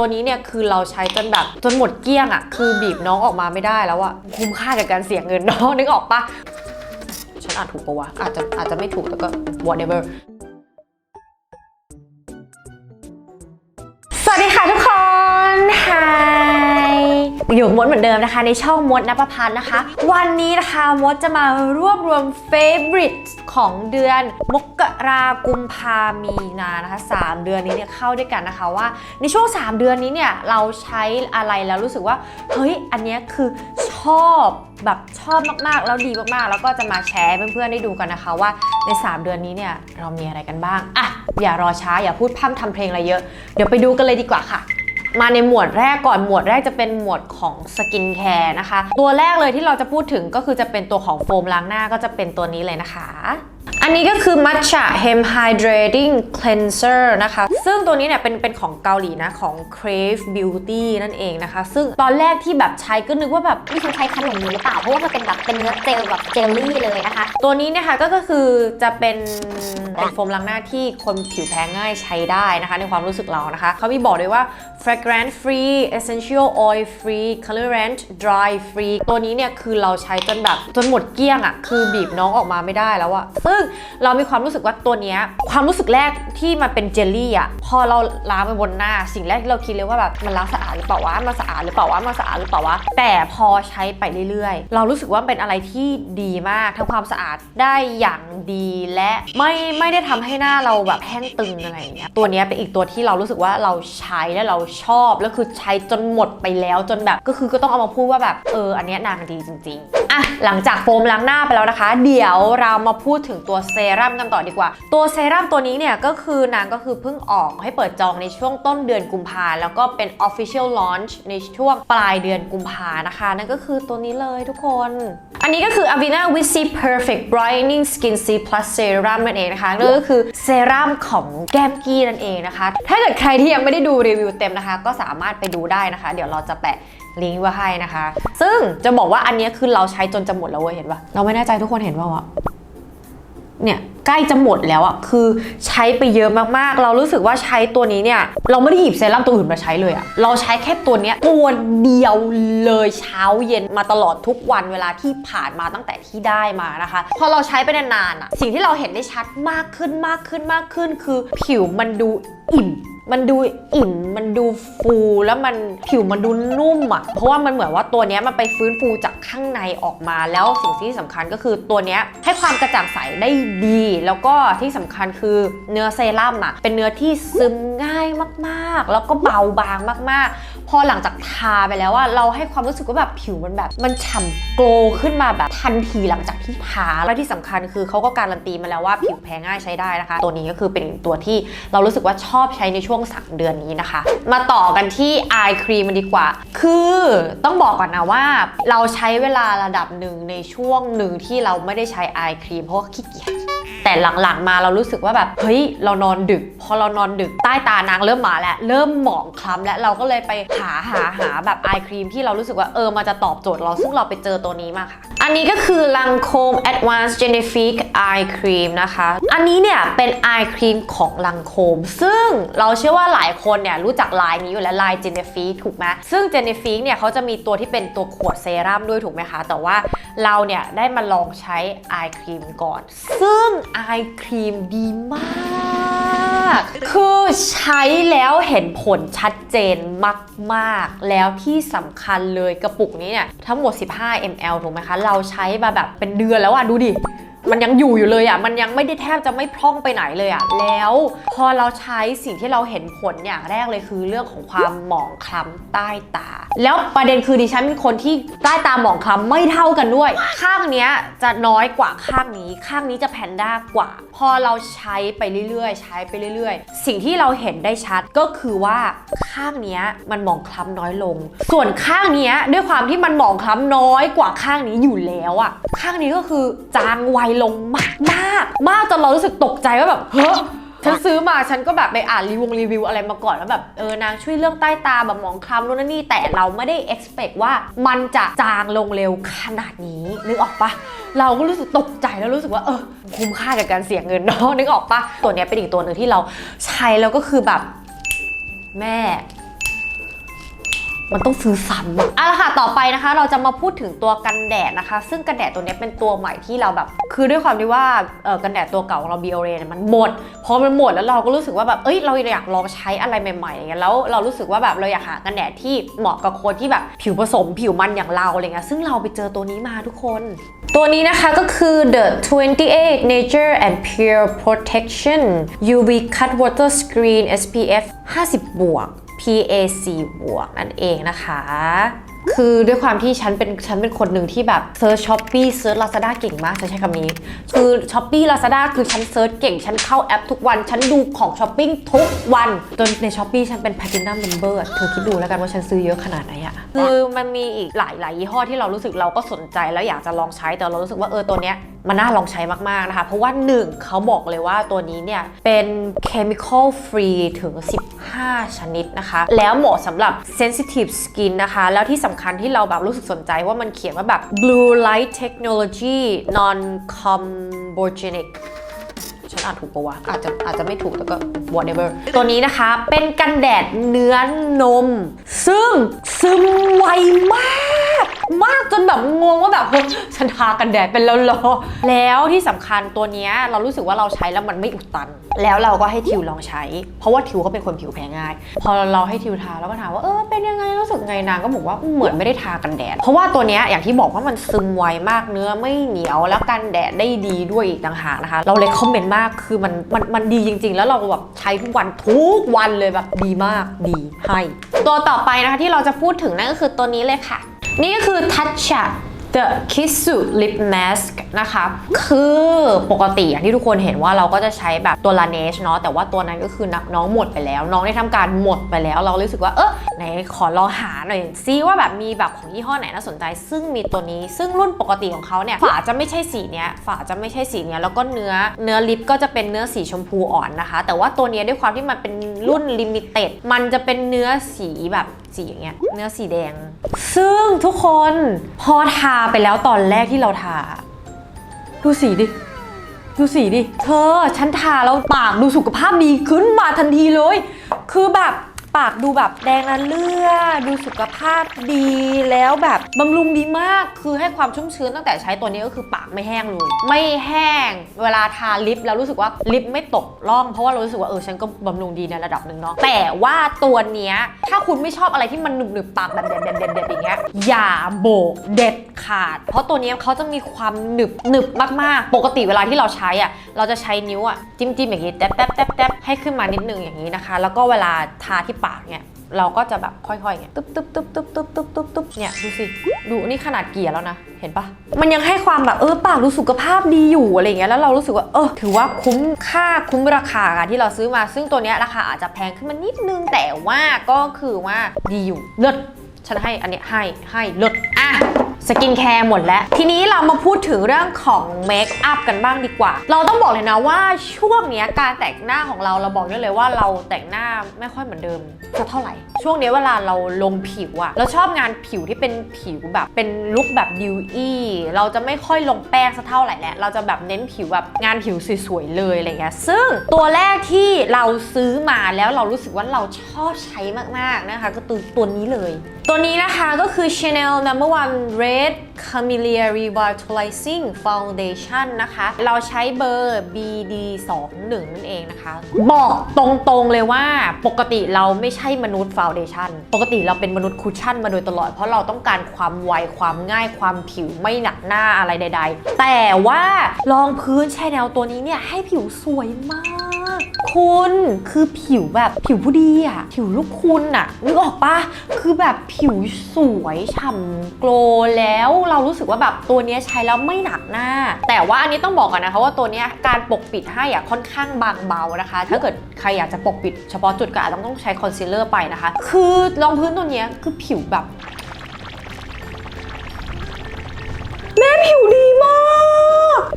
ตัวนี้เนี่ยคือเราใช้จนแบบจนหมดเกลี้ยงอะคือบีบน้องออกมาไม่ได้แล้วอะคุ้มค่ากับการเสียเงินน้องนึกออกปะฉันอ่านถูกปะวะอาจจะอาจจะไม่ถูกแต่ก็ whatever สวัสดีค่ะทุกคน อยู่กับมดเหมือนเดิมนะคะ ในช่องมดนภพัฒน์นะคะ วันนี้นะคะมดจะมารวบรวม favorite ของเดือนมกรากุมภามีนานะคะ3เดือนนี้เนี่ยเข้าด้วยกันนะคะว่า ในช่วง 3 เดือนนี้เนี่ยเราใช้อะไรแล้วรู้สึกว่าเฮ้ยอันนี้คือชอบแบบชอบมากๆ แล้วดีมากๆ แล้วก็จะมาแชร์เพื่อนๆได้ดูกันนะคะว่าใน 3 เดือนนี้เนี่ยเรามีอะไรกันบ้างอะอย่ารอช้าอย่าพูดพร่ำทำเพลงอะไรเยอะ เดี๋ยวไปดูกันเลยดีกว่าค่ะ มาในหมวดแรกก่อนหมวดแรกจะเป็นหมวดของสกินแคร์นะคะ ตัวแรกเลยที่เราจะพูดถึงก็คือจะเป็นตัวของโฟมล้างหน้าก็จะเป็นตัวนี้เลยนะคะ อันนี้ก็คือ Matcha Hem Hydrating Cleanser นะคะ ซึ่งตัวนี้เนี่ยเป็นเป็นของเกาหลีนะ ของ Crave Beauty นั่นเองนะคะ ซึ่งตอนแรกที่แบบใช้ก็นึกว่าแบบนี่ฉันใช้ขนมนี้หรือเปล่า เพราะว่ามันเป็นแบบเป็นเนื้อเจลแบบเจลลี่เลยนะคะ ตัวนี้เนี่ยค่ะก็ก็คือจะเป็นเป็นโฟมล้างหน้าที่คนผิวแพ้ง่ายใช้ได้นะคะ ในความรู้สึกเรานะคะ เขามีบอกด้วยว่า fragrance free essential oil free colorant dry free ตัวนี้เนี่ยคือเราใช้จนแบบจนหมดเกลี้ยงอะ่ะคือบีบน้องออกมาไม่ได้แล้วอะซึ่งเรามีความรู้สึกว่าตัวเนี้ยความรู้สึกแรกที่มันเป็นเจลลี่อะพอเราล้างไปบนหน้า สิ่งแรกที่เราคิดเลยว่าแบบมันล้างสะอาดหรือเปล่าวะมันสะอาดหรือเปล่าวะมันสะอาดหรือเปล่าวะแต่พอใช้ไปเรื่อยๆ เรารู้สึกว่าเป็นอะไรที่ดีมากทำความสะอาดได้อย่างดีและไม่ไม่ได้ทำให้หน้าเราแบบแห้งตึงอะไรอย่างเงี้ยตัวนี้เป็นอีกตัวที่เรารู้สึกว่าเราใช้และเราชอบแล้วคือใช้จนหมดไปแล้วจนแบบ ก็คือก็ต้องเอามาพูดว่าแบบเอออันนี้นางดีจริง ๆอะหลังจากโฟมล้างหน้าไปแล้วนะคะ เดี๋ยวเรามาพูดถึงตัวเซรั่มกันต่อดีกว่า ตัวเซรั่มตัวนี้เนี่ยก็คือนางก็คือเพิ่งออกให้เปิดจองในช่วงต้นเดือนกุมภาแล้วก็เป็น official launch ในช่วงปลายเดือนกุมภานะคะ นั่นก็คือตัวนี้เลยทุกคน อันนี้ก็คือ Avena with Perfect Brightening Skin C Plus Serum นั่นเองนะคะนั่นก็คือเซรั่มของแก้มกี้นั่นเองนะคะ ถ้าเกิดใครที่ยังไม่ได้ดูรีวิวเต็มนะคะ ก็สามารถไปดูได้นะคะ เดี๋ยวเราจะแปะลิงก์ไว้ให้นะคะ ซึ่งจะบอกว่าอันนี้คือเราใช้จนจะหมดแล้วเว้ยเห็นปะเราไม่แน่ใจทุกคนเห็นป่าวะเนี่ยใกล้จะหมดแล้วอะคือใช้ไปเยอะมากๆ เรารู้สึกว่าใช้ตัวนี้เนี่ย เราไม่ได้หยิบเซรั่มตัวอื่นมาใช้เลยอะเราใช้แค่ตัวเนี้ยตัวเดียวเลยเช้าเย็นมาตลอดทุกวันเวลาที่ผ่านมาตั้งแต่ที่ได้มานะคะ พอเราใช้ไปนานๆอะสิ่งที่เราเห็นได้ชัดมากขึ้นมากขึ้นมากขึ้น คือผิวมันดูอิ่ม มันดูอิ่ม มันดูฟูแล้วมันผิวมันดูนุ่มอะ เพราะว่ามันเหมือนว่าตัวนี้มันไปฟื้นฟูจากข้างในออกมา แล้วสิ่งที่สำคัญก็คือตัวนี้ให้ความกระจ่างใสได้ดี แล้วก็ที่สำคัญคือเนื้อเซรั่มอะ เป็นเนื้อที่ซึมง่ายมากๆ แล้วก็เบาบางมากๆ พอหลังจากทาไปแล้วว่าเราให้ความรู้สึกว่าแบบผิวมันแบบ มันฉ่ำโกลขึ้นมาแบบทันทีหลังจากที่ทาแล้วที่สำคัญคือเขาก็การันตีมาแล้วว่าผิวแพ้ง่ายใช้ได้นะคะ ตัวนี้ก็คือเป็นตัวที่เรารู้สึกว่าชอบใช้ในช่วง3 เดือนนี้นะคะ มาต่อกันที่อายครีมันดีกว่า คือต้องบอกก่อนนะว่า เราใช้เวลาระดับหนึ่งในช่วงหนึ่งที่เราไม่ได้ใช้อายครีมเพราะว่าขี้เกียจ แต่หลังๆมาเรารู้สึกว่าแบบเฮ้ยเรานอนดึก พอเรานอนดึกใต้ตานางเริ่มมาแล้ว เริ่มหมองคล้ำแล้วเราก็เลยไปหาหาหาแบบไอครีมที่เรารู้สึกว่าเออมันจะตอบโจทย์เราซึ่งเราไปเจอตัวนี้มาค่ะ อันนี้ก็คือลังโคม Advanced Genifique Eye Cream นะคะ อันนี้เนี่ยเป็นไอครีมของลังโคม ซึ่งเราเชื่อว่าหลายคนเนี่ยรู้จักลายนี้อยู่แล้วลาย Genifique ถูกไหมซึ่ง Genifique เนี่ยเขาจะมีตัวที่เป็นตัวขวดเซรั่มด้วยถูกไหมคะ แต่ว่าเราเนี่ยได้มาลองใช้ไอครีมก่อน ซึ่งอายครีมดีมาก คือใช้แล้วเห็นผลชัดเจนมากๆ แล้วที่สำคัญเลยกระปุกนี้เนี่ย ทั้งหมด 15 ml ถูกไหมคะ เราใช้มาแบบเป็นเดือนแล้วอะดูดิ มันยังอยู่อยู่เลยอะ มันยังไม่ได้แทบจะไม่พร่องไปไหนเลยอะ แล้วพอเราใช้สิ่งที่เราเห็นผลอย่างแรกเลยคือเรื่องของความหมองคล้ำใต้ตา แล้วประเด็นคือดิฉันเป็นคนที่ใต้ตาหมองคล้ำไม่เท่ากันด้วย ข้างเนี้ยจะน้อยกว่าข้างนี้ ข้างนี้จะแพนด้ากว่า พอเราใช้ไปเรื่อยๆ ใช้ไปเรื่อย ๆ สิ่งที่เราเห็นได้ชัดก็คือว่าข้างเนี้ยมันหมองคล้ำน้อยลง ส่วนข้างเนี้ยด้วยความที่มันหมองคล้ำน้อยกว่าข้างนี้อยู่แล้วอะ ข้างนี้ก็คือจางไวลงมากมากมากจนเรารู้สึกตกใจว่าแบบเฮ้ยฉันซื้อมาฉันก็แบบไปอ่านรีวิวรีวิวอะไรมาก่อนแล้วแบบเออนางช่วยเรื่องใต้ตาแบบหมองคล้ำนู่นนนนี่แต่เราไม่ได้ expect ว่ามันจะจางลงเร็วขนาดนี้นึกออกปะเราก็รู้สึกตกใจแล้วรู้สึกว่าเออคุ้มค่ากับการเสียเงินเนาะนึกออกปะตัวเนี้ยเป็นอีกตัวหนึ่งที่เราใช้แล้วก็คือแบบแม่ มันต้องซื้อซ้ำอะเอาละค่ะ ต่อไปนะคะ เราจะมาพูดถึงตัวกันแดดนะคะ ซึ่งกันแดดตัวเนี้ยเป็นตัวใหม่ที่เราแบบ คือด้วยความที่ว่าเออกันแดดตัวเก่าของเรา Biore เนี่ยมันหมด พอมันหมดแล้วเราก็รู้สึกว่าแบบ เอ้ย เราอยากลองใช้อะไรใหม่ๆอย่างเงี้ย แล้วเรารู้สึกว่าแบบเราอยากหากันแดดที่เหมาะกับคนที่แบบผิวผสมผิวมันอย่างเราอะไรเงี้ย ซึ่งเราไปเจอตัวนี้มาทุกคน ตัวนี้นะคะก็คือ the 28 nature and pure protection UV cut water screen SPF 50 บวก PAC บวกนั่นเองนะคะ คือด้วยความที่ฉันเป็นฉันเป็นคนหนึ่งที่แบบเซิร์ชช้อปปี้เซิร์ชลาซาด้าเก่งมากจะใช้คำนี้ คือช้อปปี้ลาซาด้าคือฉันเซิร์ชเก่ง ฉันเข้าแอปทุกวัน ฉันดูของช้อปปิ้งทุกวันจนในช้อปปี้ฉันเป็น Platinum Member เธอคิดดูแล้วกันว่าฉันซื้อเยอะขนาดไหนอะคือมันมีอีกหลายหลายยี่ห้อที่เรารู้สึกเราก็สนใจแล้วอยากจะลองใช้แต่เรารู้สึกว่าเออตัวเนี้ยมันน่าลองใช้มาก ๆ นะคะ เพราะว่าหนึ่งเขาบอกเลยว่าตัวนี้เนี่ย เป็น chemical free ถึง 5 ชนิดนะคะ แล้วเหมาะสำหรับ sensitive skin นะคะ แล้วที่สำคัญที่เราแบบรู้สึกสนใจว่ามันเขียนว่าแบบ blue light technology non-combogenic ฉันอ่านถูกปะวะอาจจะอาจจะไม่ถูกแต่ก็ whatever ตัวนี้นะคะเป็นกันแดดเนื้อนม ซึ่งซึมไวมาก มากจนแบบงงว่าแบบฉันทากันแดดเป็นแล้วเหรอแล้วที่สำคัญตัวเนี้ยเรารู้สึกว่าเราใช้แล้วมันไม่อุดตัน แล้วเราก็ให้ทิวลองใช้ เพราะว่าทิวเขาเป็นคนผิวแพ้ง่าย พอเราให้ทิวทาแล้วก็ถามว่าเออเป็นยังไงรู้สึกไงนางก็บอกว่าเหมือนไม่ได้ทากันแดด เพราะว่าตัวเนี้ยอย่างที่บอกว่ามันซึมไวมากเนื้อไม่เหนียวแล้วกันแดดได้ดีด้วยอีกต่างหากนะคะ เราเลยคอมเมนต์มากคือมันมันมันดีจริง ๆ แล้วเราแบบใช้ทุกวันทุกวันเลยแบบดีมากดีให้ ตัวต่อไปนะคะที่เราจะพูดถึงนั่นก็คือตัวนี้เลยค่ะ นี่ก็คือ Tatcha The Kissu Lip Mask นะคะ คือปกติอย่างที่ทุกคนเห็นว่าเราก็จะใช้แบบตัว Laneige เนาะแต่ว่าตัวนั้นก็คือน้องหมดไปแล้ว น้องได้ทำการหมดไปแล้ว เรารู้สึกว่าเออไหนขอลองหาหน่อยซิว่าแบบมีแบบของยี่ห้อไหนน่าสนใจ ซึ่งมีตัวนี้ซึ่งรุ่นปกติของเขาเนี่ย ฝาจะไม่ใช่สีเนี้ยฝาจะไม่ใช่สีเนี้ยแล้วก็เนื้อเนื้อลิปก็จะเป็นเนื้อสีชมพูอ่อนนะคะ แต่ว่าตัวนี้ด้วยความที่มันเป็นรุ่นลิมิเต็ดมันจะเป็นเนื้อสีแบบสีอย่างเงี้ยเนื้อสีแดง ซึ่งทุกคนพอทาไปแล้วตอนแรกที่เราทา ดูสีดิ ดูสีดิ เธอ ฉันทาแล้วปากดูสุขภาพดีขึ้นมาทันทีเลย คือแบบ ปากดูแบบแดงละเลือดดูสุขภาพดีแล้วแบบบำรุงดีมากคือให้ความชุ่มชื้นตั้งแต่ใช้ตัวนี้ก็คือปากไม่แห้งเลยไม่แห้งเวลาทาลิปแล้วรู้สึกว่าลิปไม่ตกร่อง เพราะว่าเรารู้สึกว่าเออฉันก็บำรุงดีในระดับหนึ่งเนาะแต่ว่าตัวเนี้ยถ้าคุณไม่ชอบอะไรที่มันหนึบหนึบปากแบบเด็ดเด็ดเด็ดเด็ดอย่างเงี้ยอย่าโบกเด็ดขาด เพราะตัวนี้เขาจะมีความหนึบหนึบมากๆ ปกติเวลาที่เราใช้อะเราจะใช้นิ้วอะจิ้มจิ้มอย่างงี้แตบแตบแตบแตบให้ขึ้นมานิดนึงอย่างนี้นะคะ แล้วก็เวลาทาที่ปากเนี่ยเราก็จะแบบค่อยๆเงี้ยตุ๊บตุ๊บตุ๊บตุ๊บตุ๊บตุ๊บตุ๊บตุ๊บเนี่ยดูสิ ดูนี่ขนาดเกลี่ยแล้วนะ เห็นปะมันยังให้ความแบบเออปากรู้สุขภาพดีอยู่อะไรเงี้ยแล้วเรารู้สึกว่าเออถือว่าคุ้มค่าคุ้มราคาค่ะที่เราซื้อมา ซึ่งตัวเนี้ยราคาอาจจะแพงขึ้นมานิดนึงแต่ว่าก็คือว่าดีอยู่เลิศฉันให้อันเนี้ยให้ให้เลิศ สกินแคร์หมดแล้ว ทีนี้เรามาพูดถึงเรื่องของเมคอัพกันบ้างดีกว่า เราต้องบอกเลยนะว่าช่วงนี้การแต่งหน้าของเราเราบอกได้เลยว่าเราแต่งหน้าไม่ค่อยเหมือนเดิมสักเท่าไหร่ ช่วงนี้เวลาเราลงผิวอะเราชอบงานผิวที่เป็นผิวแบบเป็นลุคแบบดิวอี้เราจะไม่ค่อยลงแป้งสักเท่าไหร่แหล้วเราจะแบบเน้นผิวแบบงานผิวสวยๆเลยอะไรเงี้ยซึ่งตัวแรกที่เราซื้อมาแล้วเรารู้สึกว่าเราชอบใช้มากๆนะคะก็คือตัวนี้เลย ตัวนี้นะคะก็คือ Chanel Number One Red Camellia Revitalizing Foundation นะคะ เราใช้เบอร์ BD21 นั่นเองนะคะ บอกตรงๆเลยว่าปกติเราไม่ใช่มนุษย์ฟาวเดชั่นปกติเราเป็นมนุษย์คุชชั่นมาโดยตลอด เพราะเราต้องการความไว ความง่ายความผิวไม่หนักหน้าอะไรใด ๆ แต่ว่ารองพื้น Chanel ตัวนี้เนี่ยให้ผิวสวยมากคุณคือผิวแบบผิวผู้ดีอะผิวลูกคุณอะนึกออกปะคือแบบผผิวสวยฉ่ำโกลแล้วเรารู้สึกว่าแบบตัวนี้ใช้แล้วไม่หนักหน้า แต่ว่าอันนี้ต้องบอกก่อนนะคะว่าตัวนี้การปกปิดให้อะค่อนข้างบางเบานะคะ ถ้าเกิดใครอยากจะปกปิดเฉพาะจุดก็อาจจะต้องใช้คอนซีลเลอร์ไปนะคะ คือรองพื้นตัวนี้คือผิวแบบ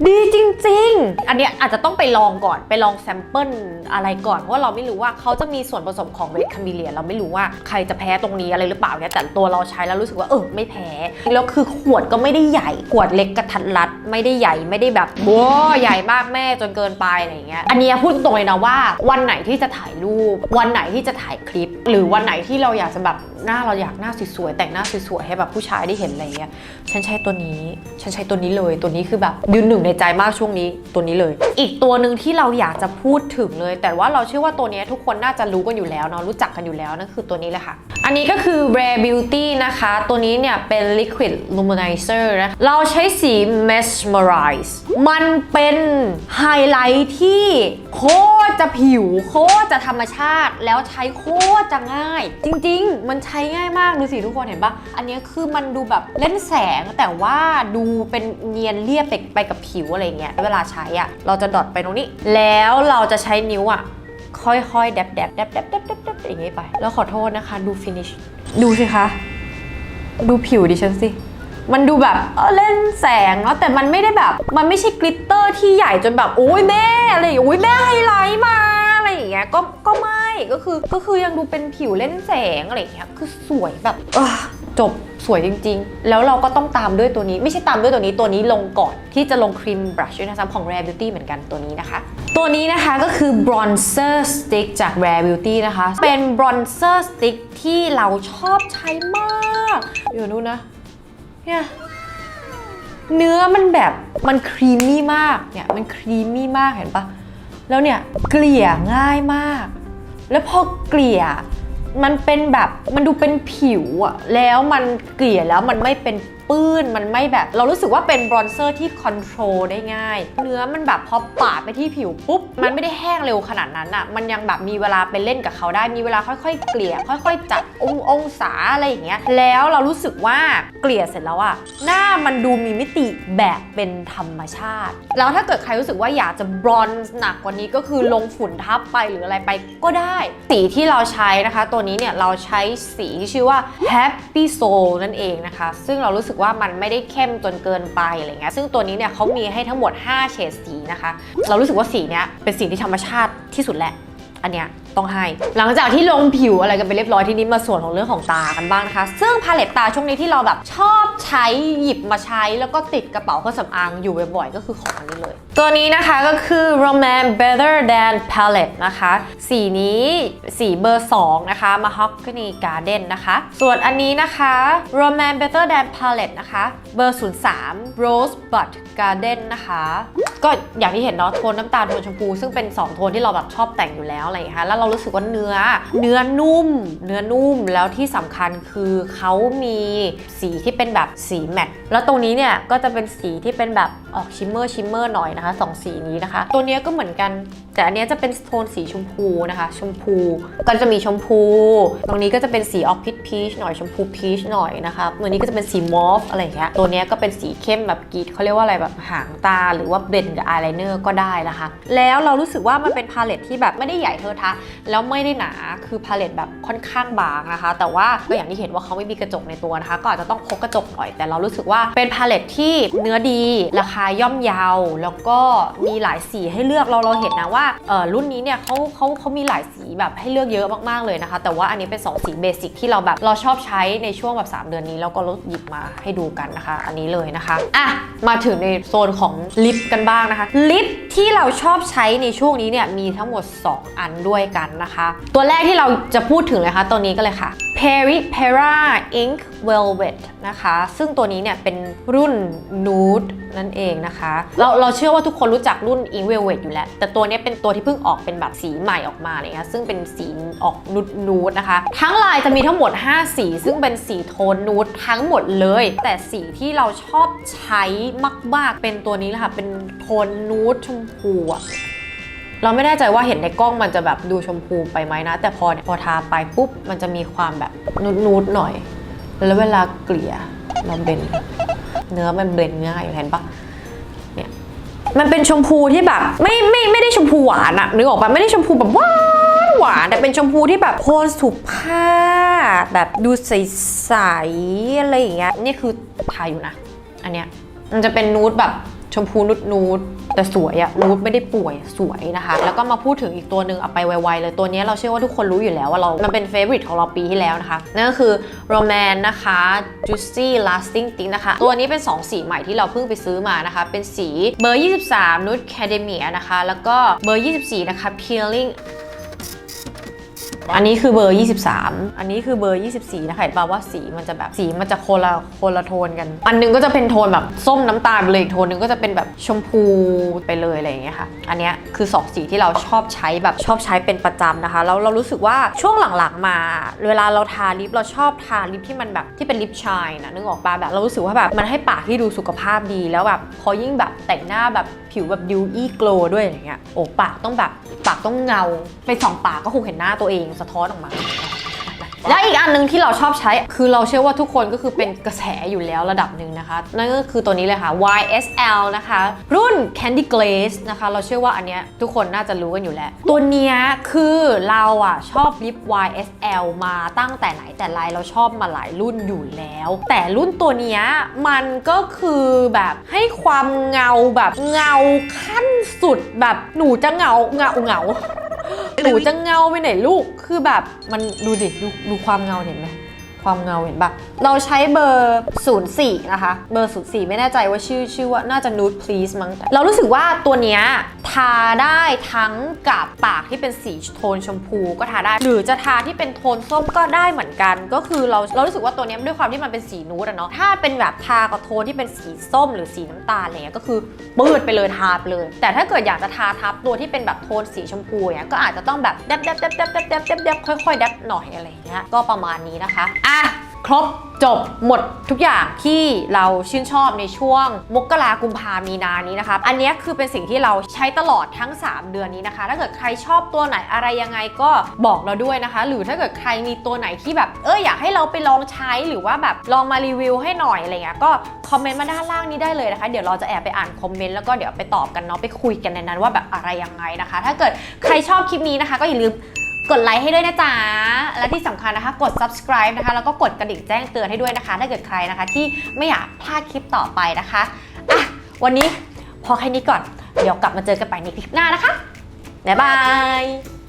ดีจริง ๆ อันเนี้ยอาจจะต้องไปลองก่อนไปลองแซมเปิลอะไรก่อน เพราะว่าเราไม่รู้ว่าเขาจะมีส่วนผสมของเวทคามิเลียเราไม่รู้ว่าใครจะแพ้ตรงนี้อะไรหรือเปล่าเนี่ยแต่ตัวเราใช้แล้วรู้สึกว่าเออไม่แพ้แล้วคือขวดก็ไม่ได้ใหญ่ขวดเล็กกระทัดรัด ไม่ได้ใหญ่ไม่ได้แบบโว้ใหญ่มากแม่จนเกินไปอะไรเงี้ยอันเนี้ยพูดตรงเลยนะว่า วันไหนที่จะถ่ายรูป วันไหนที่จะถ่ายคลิป หรือวันไหนที่เราอยากจะแบบ หน้าเราอยากหน้าสวยๆแต่งหน้าสวยๆให้แบบผู้ชายได้เห็นอะไรเงี้ยฉันใช้ตัวนี้ ฉันใช้ตัวนี้เลยตัวนี้คือแบบยืนหนึ่งในใจมากช่วงนี้ตัวนี้เลย อีกตัวหนึ่งที่เราอยากจะพูดถึงเลย แต่ว่าเราเชื่อว่าตัวนี้ทุกคนน่าจะรู้กันอยู่แล้วเนาะรู้จักกันอยู่แล้วนั่นคือตัวนี้เลยค่ะ อันนี้ก็คือ Rare Beauty นะคะ ตัวนี้เนี่ยเป็น Liquid Luminizer นะเราใช้สี Mesmerize มันเป็นไฮไลท์ที่โคตรจะผิวโคตรจะธรรมชาติ แล้วใช้โคตรจะง่าย จริง ๆ มันใช้ง่ายมากดูสิทุกคนเห็นปะอันนี้คือมันดูแบบเล่นแสงแต่ว่าดูเป็นเนียนเรียบไปไปกับผิวอะไรเงี้ยเวลาใช้อะเราจะดอทไปตรงนี้ แล้วเราจะใช้นิ้วอะค่อยๆ แดบๆแดบแดบแดบแดบอย่างงี้ไป แล้วขอโทษนะคะ ดูฟินิชดูสิคะ ดูผิวดิฉันสิ มันดูแบบเออเล่นแสงเนาะแต่มันไม่ได้แบบ มันไม่ใช่กลิตเตอร์ที่ใหญ่จนแบบ โอ้ยแม่อะไรอย่างเงี้ยโอ้ยแม่ไฮไลท์มาอะไรอย่างเงี้ยก็ก็ไม่ ก็คือก็คือยังดูเป็นผิวเล่นแสงอะไรอย่างเงี้ยคือสวยแบบจบสวยจริง ๆ แล้วเราก็ต้องตามด้วยตัวนี้ ไม่ใช่ตามด้วยตัวนี้ตัวนี้ลงก่อนที่จะลงครีมบรัชนะคะของ Rare Beauty เหมือนกันตัวนี้นะคะ ตัวนี้นะคะก็คือ bronzer stick จาก Rare Beauty นะคะ เป็น bronzer stick ที่เราชอบใช้มากอยู่นู้นนะเนี่ยเนื้อมันแบบมันครีมมี่มากเนี่ยมันครีมมี่มากเห็นปะแล้วเนี่ยเกลี่ยง่ายมาก แล้วพอเกลี่ย มันเป็นแบบมันดูเป็นผิวอะแล้วมันเกลี่ยแล้วมันไม่เป็นปื้นมันไม่แบบ เรารู้สึกว่าเป็นบรอนเซอร์ที่คอนโทรลได้ง่าย เนื้อมันแบบพอปาดไปที่ผิวปุ๊บ มันไม่ได้แห้งเร็วขนาดนั้นอะมันยังแบบมีเวลาไปเล่นกับเขาได้ มีเวลาค่อยๆ เกลี่ย ค่อยๆ จัดององศาอะไรอย่างเงี้ย แล้วเรารู้สึกว่าเกลี่ยเสร็จแล้วอะหน้ามันดูมีมิติแบบเป็นธรรมชาติ แล้วถ้าเกิดใครรู้สึกว่าอยากจะบรอนซ์หนักกว่านี้ก็คือลงฝุ่นทับไปหรืออะไรไปก็ได้ สีที่เราใช้นะคะ ตัวนี้เนี่ยเราใช้สีที่ชื่อว่า Happy Soul นั่นเองนะคะ ซึ่งเรารู้สึกว่ามันไม่ได้เข้มจนเกินไปอะไรเงี้ยซึ่งตัวนี้เนี่ยเขามีให้ทั้งหมด 5 เฉดสีนะคะ เรารู้สึกว่าสีเนี้ยเป็นสีที่ธรรมชาติที่สุดแหละอันเนี้ย ต้องให้ หลังจากที่ลงผิวอะไรกันไปเรียบร้อยที่นี้มาส่วนของเรื่องของตากันบ้างนะคะ ซึ่งพาเลตตาช่วงนี้ที่เราแบบชอบใช้หยิบมาใช้ แล้วก็ติดกระเป๋าเครื่องสำอางอยู่บ่อยๆ ก็คือของอันนี้เลย ตัวนี้นะคะก็คือ Roman Better Than Palette นะคะ สีนี้สีเบอร์ 2 นะคะ Mahogany Garden นะคะ ส่วนอันนี้นะคะ Roman Better Than Palette นะคะ เบอร์ 03 Rose Bud Garden นะคะก็อย่างที่เห็นเนาะโทนน้ำตาลโทนชมพูซึ่งเป็น 2 โทนที่เราแบบชอบแต่งอยู่แล้วอะไรอย่างเงี้ยค่ะแล้วเรารู้สึกว่าเนื้อ เนื้อนุ่ม เนื้อนุ่มแล้วที่สำคัญคือเขามีสีที่เป็นแบบสีแมตต์แล้วตรงนี้เนี่ยก็จะเป็นสีที่เป็นแบบออกชิมเมอร์ชิมเมอร์หน่อยนะคะสองสีนี้นะคะ ตัวนี้ก็เหมือนกัน แต่อันนี้จะเป็นโทนสีชมพูนะคะ ชมพูก็จะมีชมพู ตรงนี้ก็จะเป็นสีออกพีชพีชหน่อยชมพูพีชหน่อยนะคะตัวนี้ก็จะเป็นสีมอฟอะไรอย่างเงี้ยตัวนี้ก็เป็นสีเข้มแบบกรีดเขาเรียกว่าอะไรแบบหางตา หรือว่าเบนกับอายไลเนอร์ก็ได้นะคะ แล้วเรารู้สึกว่ามันเป็นพาเลตที่แบบไม่ได้ใหญ่เทอะทะแล้วไม่ได้หนาคือพาเลตแบบค่อนข้างบางนะคะ แต่ว่าก็อย่างที่เห็นว่าเขาไม่มีกระจกในตัวนะคะ ก็อาจจะต้องพกกระจกหน่อย แต่เรารู้สึกว่าเป็นพาเลตที่เนื้อดี ราคาย่อมเยาว แล้วก็มีหลายสีให้เลือกเราเราเห็นนะว่าเออรุ่นนี้เนี่ยเขาเขาเขามีหลายสีแบบให้เลือกเยอะมากๆเลยนะคะ แต่ว่าอันนี้เป็น 2 สีเบสิกที่เราแบบเราชอบใช้ในช่วงแบบ 3 เดือนนี้แล้วก็ลดหยิบมาให้ดูกันนะคะ อันนี้เลยนะคะอะมาถึงในโซนของลิปกันบ้างนะคะลิปที่เราชอบใช้ในช่วงนี้เนี่ยมีทั้งหมด 2 อันด้วยกันนะคะ ตัวแรกที่เราจะพูดถึงเลยค่ะตัวนี้ก็เลยค่ะ Peri Pera Ink Velvet นะคะ ซึ่งตัวนี้เนี่ยเป็นรุ่น Nude นั่นเองนะคะ เราเราเชื่อว่าทุกคนรู้จักรุ่น Ink Velvet อยู่แล้ว แต่ตัวนี้เป็นตัวที่เพิ่งออกเป็นแบบสีใหม่ออกมาเลยนะคะซึ่งเป็นสีออกนูดนูดนะคะ ทั้งลายจะมีทั้งหมด 5 สี ซึ่งเป็นสีโทนนูดทั้งหมดเลย แต่สีที่เราชอบใช้มาก ๆ เป็นตัวนี้แหละค่ะ เป็นโทนนูดชมพูอะ เราไม่แน่ใจว่าเห็นในกล้องมันจะแบบดูชมพูไปไหมนะ แต่พอเนี่ยพอทาไปปุ๊บมันจะมีความแบบนูดๆหน่อย แล้วเวลาเกลี่ยเราเบนเนื้อมันเบนง่ายอยู่เห็นปะเนี่ยมันเป็นชมพูที่แบบ ไม่ไม่ไม่ได้ชมพูหวานอะนึกออกปะไม่ได้ชมพูแบบหวานหวานแต่เป็นชมพูที่แบบโทนสุภาพแบบดูใสๆอะไรอย่างเงี้ยนี่คือทาอยู่นะ อันเนี้ยมันจะเป็นนูดแบบ ชมพูนูดนูดแต่สวยอะนูดไม่ได้ป่วยสวยนะคะ แล้วก็มาพูดถึงอีกตัวหนึ่งเอาไปไวๆเลยตัวนี้เราเชื่อว่าทุกคนรู้อยู่แล้วว่าเรา มันเป็นเฟ v o r i t e ของเราปีที่แล้วนะคะ นั่นก็คือ Roman นะคะ Juicy Lasting Tint นะคะ ตัวนี้เป็น 2 สีใหม่ที่เราเพิ่งไปซื้อมานะคะ เป็นสีเบอร์ 23 Nude Academia นะคะ แล้วก็เบอร์ 24 นะคะ Peeling อันนี้คือเบอร์ 23 อันนี้คือเบอร์ 24 นะคะเห็นป่าว่าสีมันจะแบบสีมันจะโคนละโคนละโทนกัน อันหนึงก็จะเป็นโทนแบบส้มน้ำตาลไปเลยอีกโทนหนึงก็จะเป็นแบบชมพูไปเลยอะไรอย่างเงี้ยค่ะ อันเนี้ยคือสองสีที่เราชอบใช้แบบชอบใช้เป็นประจำนะคะแล้วเรารู้สึกว่าช่วงหลังๆมา เวลาเราทาลิปเราชอบทาลิปที่มันแบบที่เป็นลิปชายนะนึกออกปะแบบเรารู้สึกว่าแบบมันให้ปากที่ดูสุขภาพดีแล้วแบบพอยิ่งแบบแต่งหน้าแบบผิวแบบดิวอี้โกลด้วยอย่างเงี้ยโอ้ปากต้องแบบปากต้องเงา ไปส่องปากก็คงเห็นหน้าตัวเองสะท้อนออกมา และอีกอันหนึ่งที่เราชอบใช้ คือเราเชื่อว่าทุกคนก็คือเป็นกระแสอยู่แล้วระดับหนึ่งนะคะ นั่นก็คือตัวนี้เลยค่ะ YSL นะคะ รุ่น Candy Glaze นะคะ เราเชื่อว่าอันเนี้ยทุกคนน่าจะรู้กันอยู่แล้ว ตัวเนี้ยคือเราอะชอบลิป YSL มาตั้งแต่ไหนแต่ไรเราชอบมาหลายรุ่นอยู่แล้ว แต่รุ่นตัวเนี้ยมันก็คือแบบให้ความเงาแบบเงาขั้นสุดแบบหนูจะเงาเงาเงา หนูจะเงาไปไหนลูก คือแบบมันดูดิ ดูดูความเงาเห็นไหม ความเงาเห็นปะเราใช้เบอร์ 04 นะคะ เบอร์ 04 ไม่แน่ใจว่าชื่อชื่อว่าน่าจะ nude please มั้ง เรารู้สึกว่าตัวเนี้ยทาได้ทั้งกับปากที่เป็นสีโทนชมพูก็ทาได้ หรือจะทาที่เป็นโทนส้มก็ได้เหมือนกัน ก็คือเราเรารู้สึกว่าตัวนี้ด้วยความที่มันเป็นสีนูดอะเนาะ ถ้าเป็นแบบทากับโทนที่เป็นสีส้มหรือสีน้ำตาลอะไรเงี้ยก็คือปืดไปเลยทาเลย แต่ถ้าเกิดอยากจะทาทับตัวที่เป็นแบบโทนสีชมพูเนี้ยก็อาจจะต้องแบบเด็บเด็บเด็บเด็บเด็บเด็บเด็บเด็บค่อยๆเด็บหน่อยอะไรเงี้ยก็ประมาณนี้นะคะอะ ครบจบหมดทุกอย่างที่เราชื่นชอบในช่วง มกรากุมภามีนานี้นะคะ อันนี้คือเป็นสิ่งที่เราใช้ตลอดทั้ง 3 เดือนนี้นะคะ ถ้าเกิดใครชอบตัวไหนอะไรยังไงก็บอกเราด้วยนะคะ หรือถ้าเกิดใครมีตัวไหนที่แบบ เอออยากให้เราไปลองใช้หรือว่าแบบลองมารีวิวให้หน่อยอะไรเงี้ยก็คอมเมนต์มาด้านล่างนี้ได้เลยนะคะ เดี๋ยวเราจะแอบไปอ่านคอมเมนต์แล้วก็เดี๋ยวไปตอบกันเนาะไปคุยกันในนั้นว่าแบบอะไรยังไงนะคะ ถ้าเกิดใครชอบคลิปนี้นะคะ ก็อย่าลืม กดไลค์ให้ด้วยนะจ๊ะ และที่สำคัญนะคะ กด subscribe นะคะ แล้วก็กดกระดิ่งแจ้งเตือนให้ด้วยนะคะ ถ้าเกิดใครนะคะที่ไม่อยากพลาดคลิปต่อไปนะคะอะวันนี้พอแค่นี้ก่อน เดี๋ยวกลับมาเจอกันใหม่ในคลิปหน้านะคะ บ๊ายบาย